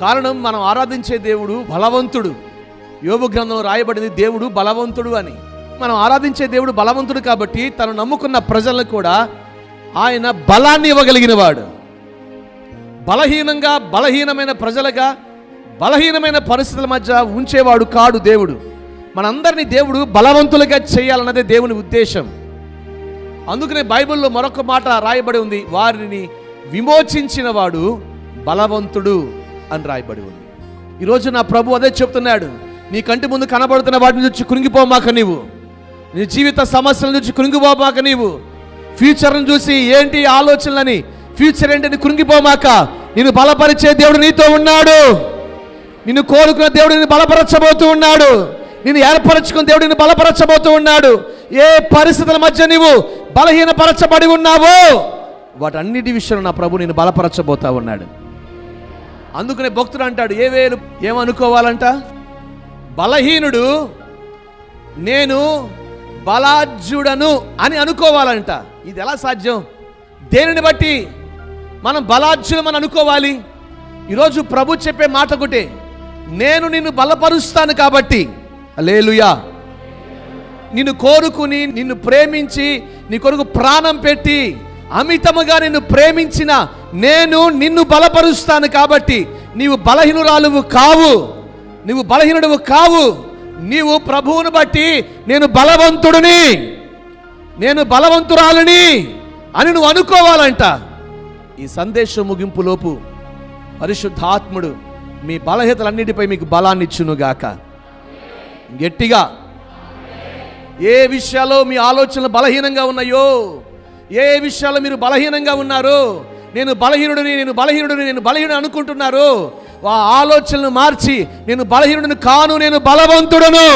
కారణం మనం ఆరాధించే దేవుడు బలవంతుడు. యోగ గ్రంథంలో రాయబడింది దేవుడు బలవంతుడు అని. మనం ఆరాధించే దేవుడు బలవంతుడు కాబట్టి తను నమ్ముకున్న ప్రజలను కూడా ఆయన బలాన్ని ఇవ్వగలిగిన వాడు బలహీనంగా బలహీనమైన ప్రజలుగా బలహీనమైన పరిస్థితుల మధ్య ఉంచేవాడు కాడు దేవుడు. మనందరినీ దేవుడు బలవంతులుగా చేయాలన్నదే దేవుని ఉద్దేశం. అందుకనే బైబిల్లో మరొక మాట రాయబడి ఉంది. వారిని విమోచించినవాడు బలవంతుడు. అని రాయబడి ఉంది. ఈరోజు నా ప్రభు అదే చెప్తున్నాడు. నీ కంటి ముందు కనబడుతున్న వాటిని నుంచి కృంగిపోమాక నీవు. నీ జీవిత సమస్యల నుంచి కృంగిపోమాక నీవు. ఫ్యూచర్ని చూసి ఏంటి ఆలోచనలని? ఫ్యూచర్ ఏంటని కృంగిపోమాక నేను బలపరిచే దేవుడు నీతో ఉన్నాడు. నిన్ను కోరుకున్న దేవుడు నిన్ను బలపరచబోతూ ఉన్నాడు. నిన్ను ఏర్పరచుకున్న దేవుడు నిన్ను బలపరచబోతూ ఉన్నాడు. ఏ పరిస్థితుల మధ్య నీవు బలహీనపరచబడి ఉన్నావో వాటన్నిటి విషయంలో నా ప్రభు నేను బలపరచబోతా ఉన్నాడు. అందుకనే భక్తుడు అంటాడు ఏ వేలు? ఏమనుకోవాలంట? బలహీనుడు నేను బలాజ్యుడను అని అనుకోవాలంట. ఇది ఎలా సాధ్యం? దేనిని బట్టి మనం బలాజ్యులమని అనుకోవాలి? ఈరోజు ప్రభు చెప్పే మాట ఒకటే నేను నిన్ను బలపరుస్తాను కాబట్టి. లేలుయా నిన్ను కోరుకుని నిన్ను ప్రేమించి నీ కొరకు ప్రాణం పెట్టి అమితముగా నిన్ను ప్రేమించిన నేను నిన్ను బలపరుస్తాను కాబట్టి నీవు బలహీనురాలువు కావు. నీవు బలహీనుడువు కావు. నీవు ప్రభువును బట్టి నేను బలవంతుడిని. నేను బలవంతురాలని అని నువ్వు అనుకోవాలంట. ఈ సందేశం ముగింపులోపు పరిశుద్ధాత్ముడు మీ బలహీతలన్నిటిపై మీకు బలాన్ని ఇచ్చునుగాక. గట్టిగా. ఏ విషయాల్లో మీ ఆలోచనలు బలహీనంగా ఉన్నాయో ఏ విషయాల్లో మీరు బలహీనంగా ఉన్నారో నేను బలహీనుడిని నేను బలహీనుడిని నేను బలహీనుడు అనుకుంటున్నారు. ఆ ఆలోచనలు మార్చి నేను బలహీనుడిని కాను నేను బలవంతుడను.